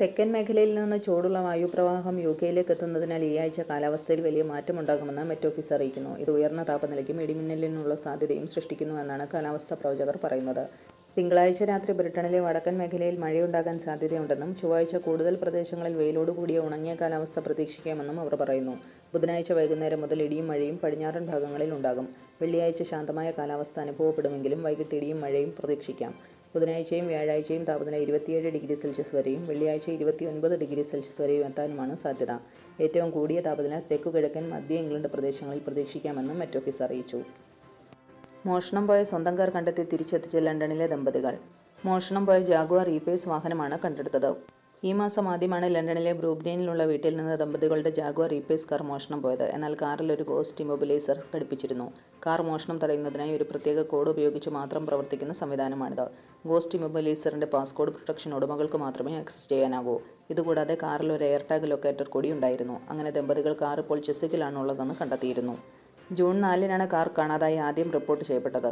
തെക്കൻ മേഖലയിൽ നിന്ന് ചൂടുള്ള വായുപ്രവാഹം യു കെയിലേക്ക് എത്തുന്നതിനാൽ ഈ ആഴ്ച കാലാവസ്ഥയിൽ വലിയ മാറ്റമുണ്ടാകുമെന്ന് മെറ്റ് ഓഫീസ് അറിയിക്കുന്നു. ഇത് ഉയർന്ന താപനിലയ്ക്കും ഇടിമിന്നലിനുള്ള സാധ്യതയും സൃഷ്ടിക്കുന്നുവെന്നാണ് കാലാവസ്ഥാ പ്രവചകർ പറയുന്നത്. തിങ്കളാഴ്ച രാത്രി ബ്രിട്ടനിലെ വടക്കൻ മേഖലയിൽ മഴയുണ്ടാകാൻ സാധ്യതയുണ്ടെന്നും ചൊവ്വാഴ്ച കൂടുതൽ പ്രദേശങ്ങളിൽ വെയിലോട് കൂടിയ ഉണങ്ങിയ കാലാവസ്ഥ പ്രതീക്ഷിക്കാമെന്നും അവർ പറയുന്നു. ബുധനാഴ്ച വൈകുന്നേരം മുതൽ ഇടിയും മഴയും പടിഞ്ഞാറൻ ഭാഗങ്ങളിൽ ഉണ്ടാകും. വെള്ളിയാഴ്ച ശാന്തമായ കാലാവസ്ഥ അനുഭവപ്പെടുമെങ്കിലും വൈകിട്ട് ഇടിയും മഴയും പ്രതീക്ഷിക്കാം. ബുധനാഴ്ചയും വ്യാഴാഴ്ചയും താപനില ഇരുപത്തിയേഴ് ഡിഗ്രി സെൽഷ്യസ് വരെയും വെള്ളിയാഴ്ച ഇരുപത്തിയൊൻപത് ഡിഗ്രി സെൽഷ്യസ് വരെയും എത്താനുമാണ് സാധ്യത. ഏറ്റവും കൂടിയ താപനില തെക്കു കിഴക്കൻ മധ്യ ഇംഗ്ലണ്ട് പ്രദേശങ്ങളിൽ പ്രതീക്ഷിക്കാമെന്നും മെറ്റ് ഓഫീസ് അറിയിച്ചു. മോഷണം പോയ സ്വന്തം കാർ കണ്ടെത്തി തിരിച്ചെത്തിച്ച ലണ്ടനിലെ ദമ്പതികൾ. മോഷണം പോയ ജാഗ്വാർ ഇപേസ് വാഹനമാണ് കണ്ടെടുത്തത്. ഈ മാസം ആദ്യമാണ് ലണ്ടനിലെ ബ്രൂഗ്നെയിലുള്ള വീട്ടിൽ നിന്ന് ദമ്പതികളുടെ ജാഗ്വാർ ഇപേസ് കാർ മോഷണം പോയത്. എന്നാൽ കാറിൽ ഒരു ഗോസ്റ്റ് ഇമൊബിലൈസർ ഘടിപ്പിച്ചിരുന്നു. കാർ മോഷണം തടയുന്നതിനായി ഒരു പ്രത്യേക കോഡ് ഉപയോഗിച്ച് മാത്രം പ്രവർത്തിക്കുന്ന സംവിധാനമാണിത്. ഗോസ്റ്റ് ഇമൊബിലൈസറിന്റെ പാസ്കോഡ് പ്രൊട്ടക്ഷൻ ഉടമകൾക്ക് മാത്രമേ ആക്സസ് ചെയ്യാനാകൂ. ഇതുകൂടാതെ കാറിൽ ഒരു എയർ ടാഗ് ലൊക്കേറ്റർ കൂടി ഉണ്ടായിരുന്നു. അങ്ങനെ ദമ്പതികൾ കാർ ഇപ്പോൾ ചെസ്സിക്കിലാണുള്ളതെന്ന് കണ്ടെത്തിയിരുന്നു. ജൂൺ നാലിനാണ് കാർ കാണാതായി ആദ്യം റിപ്പോർട്ട് ചെയ്യപ്പെട്ടത്.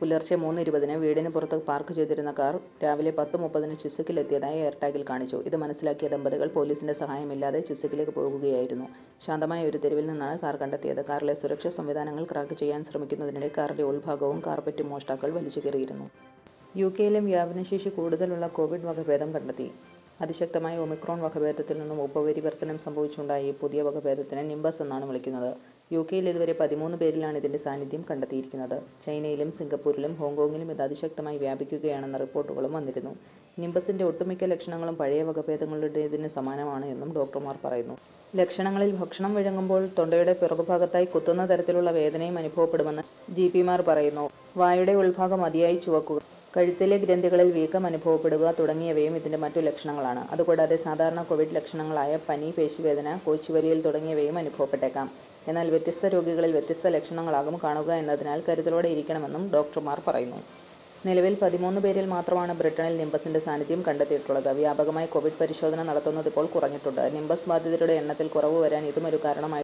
പുലർച്ചെ മൂന്ന് ഇരുപതിന് വീടിന് പുറത്ത് പാർക്ക് ചെയ്തിരുന്ന കാർ രാവിലെ പത്ത് മുപ്പതിന് ചിസുക്കിലെത്തിയതായി എയർടാഗിൽ കാണിച്ചു. ഇത് മനസ്സിലാക്കിയ ദമ്പതികൾ പോലീസിന്റെ സഹായമില്ലാതെ ചിസുക്കിലേക്ക് പോകുകയായിരുന്നു. ശാന്തമായ ഒരു തെരുവിൽ നിന്നാണ് കാർ കണ്ടെത്തിയത്. കാറിലെ സുരക്ഷാ സംവിധാനങ്ങൾ ക്രാക്ക് ചെയ്യാൻ ശ്രമിക്കുന്നതിനിടെ കാറിന്റെ ഉൾഭാഗവും കാർപ്പറ്റും മോഷ്ടാക്കൾ വലിച്ചു കയറിയിരുന്നു യു കെയിലും വ്യാപനശേഷി കൂടുതലുള്ള കോവിഡ് വകഭേദം കണ്ടെത്തി. അതിശക്തമായ ഒമിക്രോൺ വകഭേദത്തിൽ നിന്നും ഉപപരിവർത്തനം സംഭവിച്ചുണ്ടായ ഈ പുതിയ വകഭേദത്തിനെ നിംബസ് എന്നാണ് വിളിക്കുന്നത്. യു കെയിൽ ഇതുവരെ പതിമൂന്ന് പേരിലാണ് ഇതിന്റെ സാന്നിധ്യം കണ്ടെത്തിയിരിക്കുന്നത്. ചൈനയിലും സിംഗപ്പൂരിലും ഹോങ്കോങ്ങിലും ഇത് അതിശക്തമായി വ്യാപിക്കുകയാണെന്ന റിപ്പോർട്ടുകളും വന്നിരുന്നു. നിംബസിന്റെ ഒട്ടുമിക്ക ലക്ഷണങ്ങളും പഴയ വകഭേദങ്ങളുടേതിന് സമാനമാണ് എന്നും ഡോക്ടർമാർ പറയുന്നു. ലക്ഷണങ്ങളിൽ ഭക്ഷണം വിഴുങ്ങുമ്പോൾ തൊണ്ടയുടെ പിറകുഭാഗത്തായി കുത്തുന്ന തരത്തിലുള്ള വേദനയും അനുഭവപ്പെടുമെന്ന് ജി പിമാർ പറയുന്നു. വായുടെ ഉൾഭാഗം അതിയായി ചുവക്കുക. കഴുത്തിലെ ഗ്രന്ഥികളിൽ വീക്കം അനുഭവപ്പെടുക തുടങ്ങിയവയും ഇതിന്റെ മറ്റു ലക്ഷണങ്ങളാണ്. അതുകൂടാതെ സാധാരണ കോവിഡ് ലക്ഷണങ്ങളായ പനി പേശിവേദന കോച്ചുവലിയിൽ തുടങ്ങിയവയും അനുഭവപ്പെട്ടേക്കാം. എന്നാൽ വ്യത്യസ്ത രോഗികളിൽ വ്യത്യസ്ത ലക്ഷണങ്ങളാകും കാണുക എന്നതിനാൽ കരുതലോടെ ഇരിക്കണമെന്നും ഡോക്ടർമാർ പറയുന്നു. നിലവിൽ പതിമൂന്ന് പേരിൽ മാത്രമാണ് ബ്രിട്ടനിൽ നിംബസിന്റെ സാന്നിധ്യം കണ്ടെത്തിയിട്ടുള്ളത്. വ്യാപകമായി കോവിഡ് പരിശോധന നടത്തുന്നത് ഇപ്പോൾ കുറഞ്ഞിട്ടുണ്ട്. നിംബസ് ബാധിതരുടെ എണ്ണത്തിൽ കുറവ് വരാൻ ഇതും ഒരു കാരണമായി